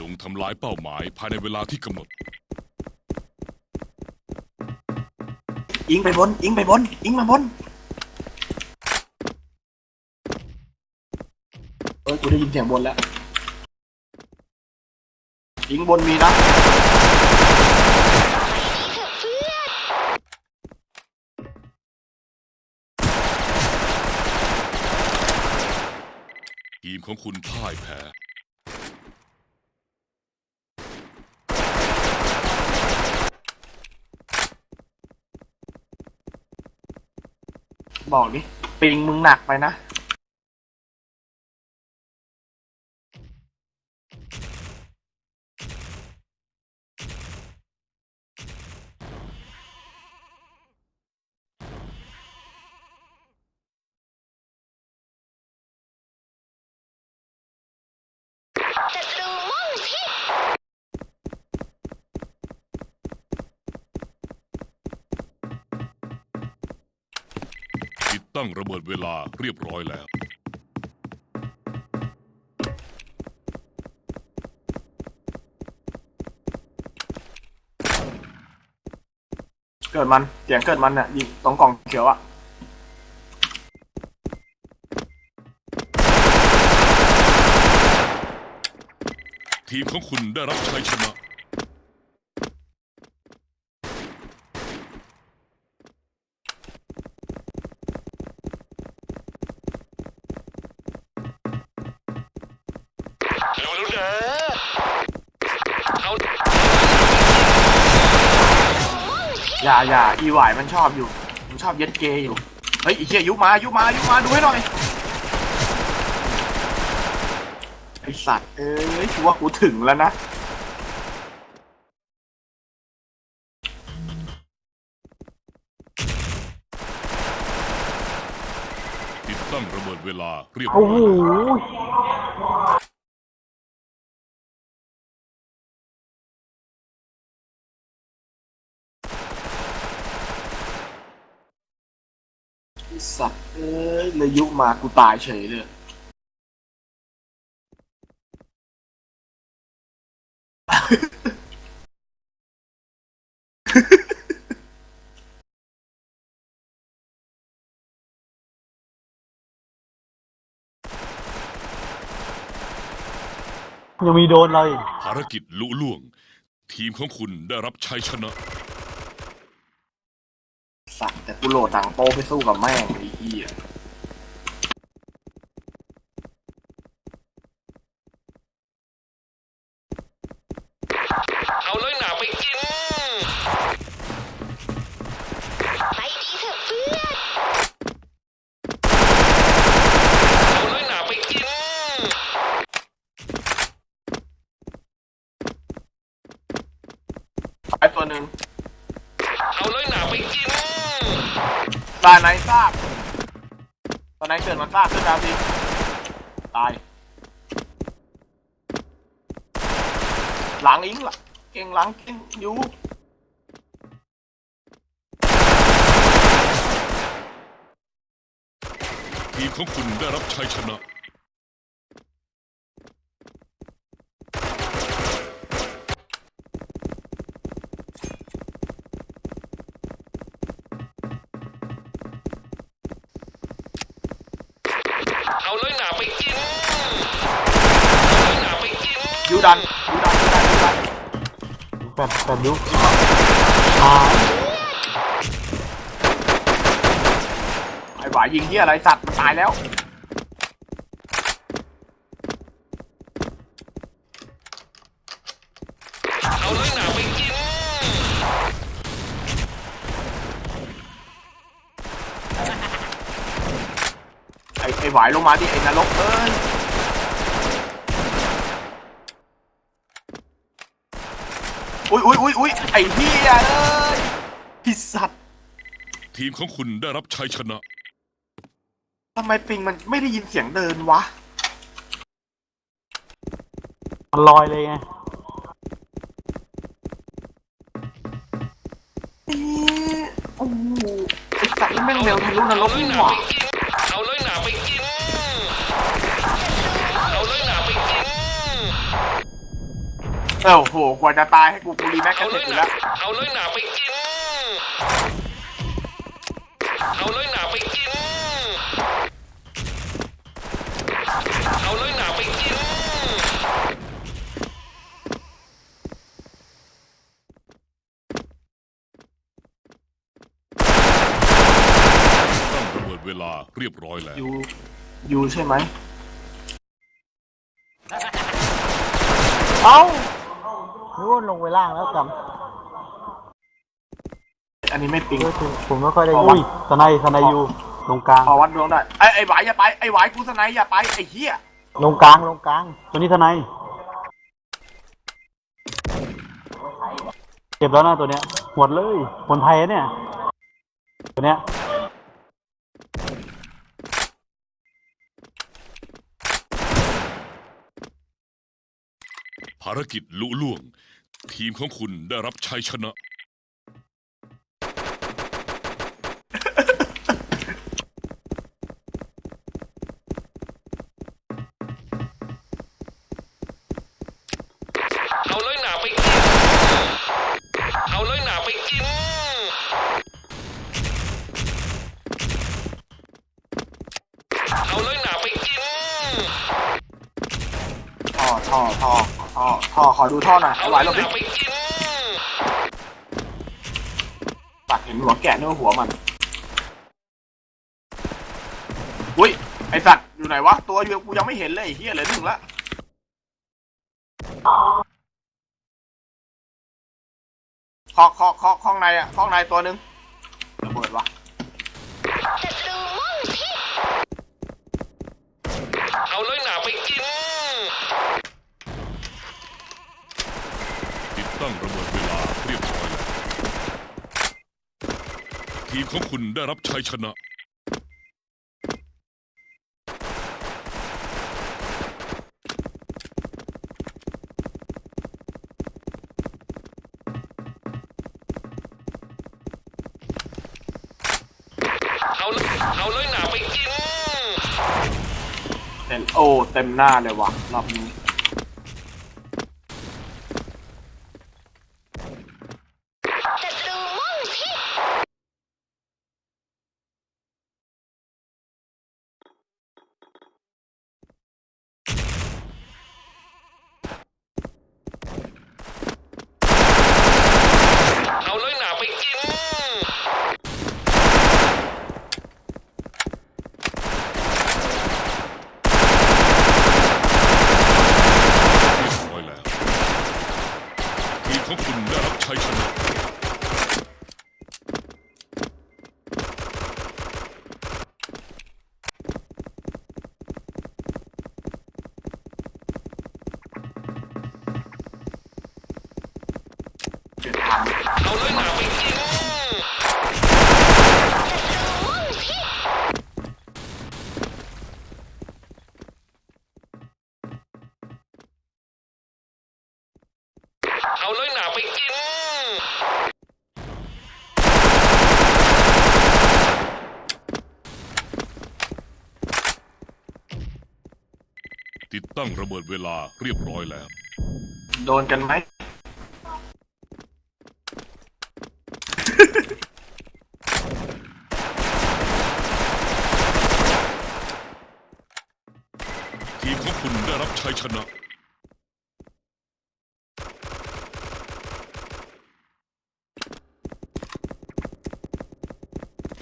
จงทำลายเป้าหมายภายในเวลาที่กำหนดอิงไปบนอิงไปบนอิงมาบน เอ้ย กูได้ยินเสียงบนแล้วอิงบนมีนะทีมของคุณพ่ายแพ้ บอกดิ ปิงมึงหนักไปนะศัตรูมุ่งที่ ติดตั้งระเบิดเวลาเรียบร้อยแล้ว เกิดมันเสียงเกิดมันเนี่ยยิงตรงกล่องเขียวอะทีมของคุณได้รับชัยชนะ รู้แล้วนะเอา อย่าอย่าอีหวายมันชอบอยู่ มันชอบเย็ดเกย์อยู่ เฮ้ยไอีเหี้ยยุมายุมายุมาดูให้หน่อย ไอสัตว์เอ้ยกูว่ากูถึงแล้วนะ ติดตั้งระเบิดเวลาเรียบร้โอ้อยโหแล้ว ไอ้ สัตว์เอ้ยเลยยุมากูตายเฉยเลยยังมีโดนเราอีกภารกิจลุล่วง ทีมของคุณได้รับชัยชนะ สัตว์แต่กูโหลดหนังโป๊ไปสู้กับแม่งไอ้เหี้ยเอาเลยหนาไปกิน ไปดีเถอะเพื่อนเอาเลยหนาไปกินตายตัวหนึ่ง ตายไหนซากตอนไหนเกิดมันซากขึ้นมาสิตาย หลังอิงล่ะเก่งหลังเก่งอยู่ทีมของคุณได้รับชัยชนะ ยูดันยูดันยูดันยูดันแบบแบบยุคหายไอ้หวายยิงที่อะไรสัตว์ตายแล้วเอาเลยหนาไปกินไอ้ไอ้หวายลงมาดิไอ้นรกเอ้ย อุ้ยอุ้ยอุ้ยอุ้ยไอ้เหี้ยเอ้ยพิสัตว์ทีมของคุณได้รับชัยชนะ ทำไมปิงมันไม่ได้ยินเสียงเดินวะ มันลอยเลยไง เอ๊ะโอ้โหไอ้สัตว์นี่แม่งเร็วทะลุนรกเอาเลยนี่หนาหว่าไปกินเอา เออโหกว่าจะตายให้กูกูรีแม็กกัเอานเสเลร็จยอยู่หนาแล้วเอาเลยหนาไปกิน เอาเลยหนาไปกิน เอาเลยหนาไปกินตั้งระเบิดเวลาเรียบร้อยแล้วยูยูใช่ไหมเอ้า นึกว่าลงไปล่างแล้วกอันนี้ไม่ปิงำเออผมผมไม่ค่อยได้อ๋ออุ้ยสไนด์สไนด์อยู่ลงกลางพอวัดดวงได้ไอ้ไอ้หวายอย่าไป ไอ้หวายกูสไนด์อย่าไป ไอ้เหี้ยลงกลางลงกลาง ตัวนี้สไนด์เก็บแล้วนะตัวเนี้ยหวดเลยคนไทยอะเนี่ย ตัวเนี้ย ภารกิจลุล่วง ทีมของคุณได้รับชัยชนะ ขอดูท่อหน่อยเอาไอ้หเลวหลบหดิไปกินตัดเห็นหัวแกะเนึกว่าหัวมัน อุ้ย ไอสัตว์อยู่ไหนวะ ตัวอยู่กูยังไม่เห็นเลยไอ้เหี้ยเลยหนึ่งละคอกคอกคอกข้องในอะข้องในตัวหนึ่งระเบิดวะ ศัตรูม่องทิพย์ เอาเลยหนาไปกิน ติดตั้งระเบิดเวลาเรียบร้อยแล้ว ทีมของคุณได้รับชัยชนะ เอาเลยเอาเลยหนาไปกินเต็มโอ้เต็มหน้าเลยวะรอบนี้ ศัตรูม่องทิพย์ เอาเลยหนาไปกิน เรียบร้อยแล้ว ทีมของ คุณได้รับชัยชนะ เจ็ดทาง เอาเลยหนาไปกิน ศัตรูม่องทิพย์ เอาเลยหนาไปกิน ติดตั้งระเบิดเวลาเรียบร้อยแล้ว โดนกันไหม ทีมของคุณได้รับชัยชนะ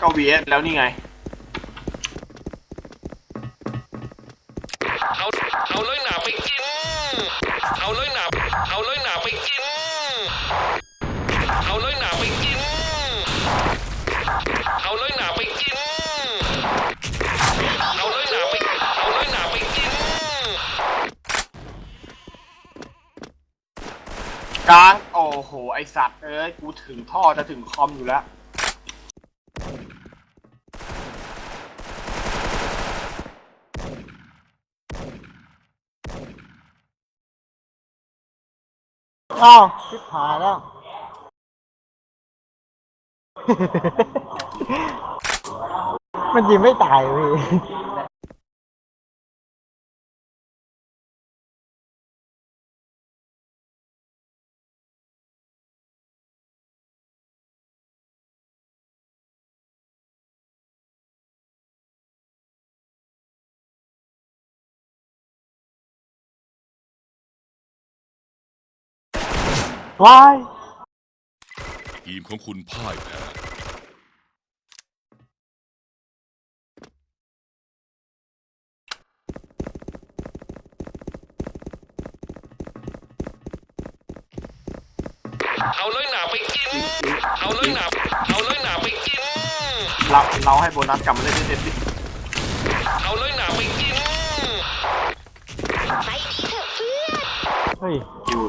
ก็วีเอสแล้วนี่ไง กิน เอาเลยหนาไปกิน เอาเลยหนาไปกิน เอาเลยหนาไป เอาเลยหนาไปกิน กลางโอ้โห ไอสัตว์ เอ้ย กูถึงท่อจะถึงคอมอยู่แล้ว อ้าวชิบหายแล้ว มันยิงไม่ตายพี่ ว้ายทีมของคุณพ่ายแพ้เอาเลยหนาไปกิน เอาเลยหนาเอาเลยหนาไปกิน เราเราให้โบนัสกลับมาเล่นเต็มๆดิเอาเลยหนาไปกิน ไปดีเถอะเพื่อน เฮ้ยอยู่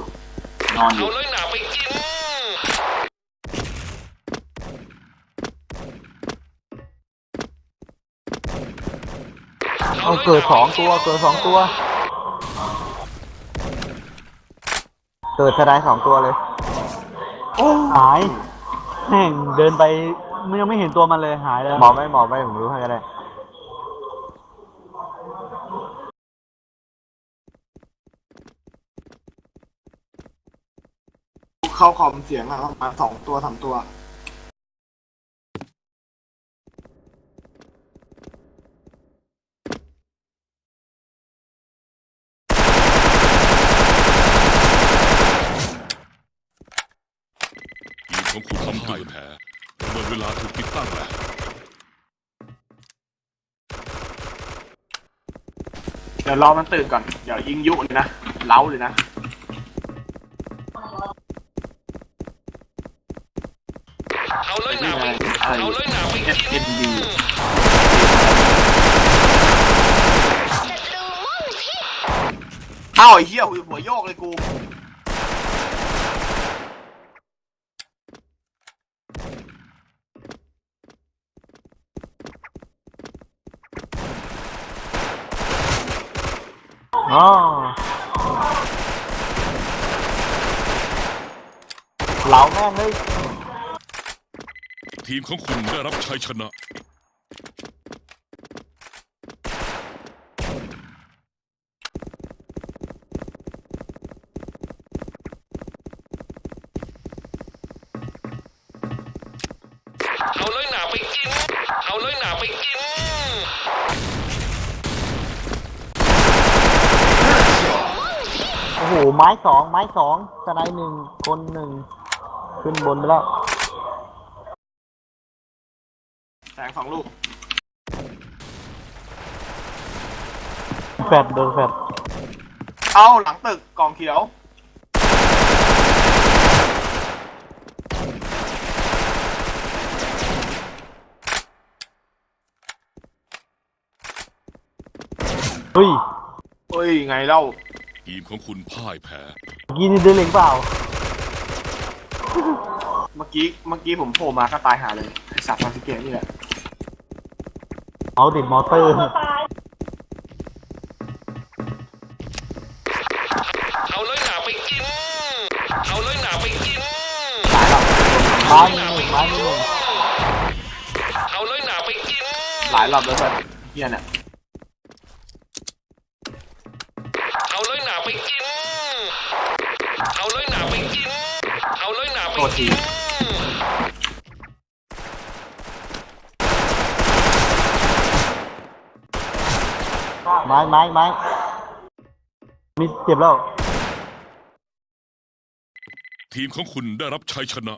นอนอเอายู่ เลยหนาไปกิน เอาเกิดสองตัวเกิดสองตัว เกิดทนายสองตัวเลยหายแม่งเดินไปมันยังไม่เห็นตัวมันเลยหายแล้วหมอไม่หมอไม่ผมรู้ให้ก็ได้ เข้าคอมเสียงอะประมาณสองตัวสามตัว ทีมของคุณพ่ายแพ้เมื่อเวลาถูกติดตั้งแล้ว เดี๋ยวรอมันตื่นก่อน เดี๋ยวยิงยุเลยนะ เล้าเลยนะ เอาเลยหนา ไปอะไรเอาเลยหนาไปเอกิสเอ็นนดีศัตรูม่อนพิษเอ้าไอ้เหี้ยหัวโยกเลยกูอ๋อเหลาแม่งเลย ทีมของคุณได้รับชัยชนะ เอาเลยหนาไปกิน เอาเลยหนาไปกิน โอ้โห ไม้สองไม้สองสไนด์หนึ่งคนหนึ่งขึ้นบนไปแล้ว งสองลูกแฟดโดนแฟดเอ้าหลังตึกกองเขียว เฮ้ยเอ้ยไงเล่าทีมของคุณพ่ายแพ้เมื่อกี้นี่เดินเล็งเปล่า เมื่อกี้เมื่อกี้ผมโผล่มาก็ตายหาเลยไอสัตว์มาสิเกตนี่แหละ เอาติดมอเตอร์เอาเลยหนาไปกิน เอาเลยหนาไปกินหลายรอบไม้หนึ่งไม้หนึ่งเอาเลยหนาไปกิน หลายรอบแล้วเพื่อนเฮียเนี่ยเอาเลยหนาไปกิน เอาเลยหนาไปกิน เอาเลยหนาไปโทษทีกิน ไม้ไม้ไม้มีเจ็บแล้ว ทีมของคุณได้รับชัยชนะ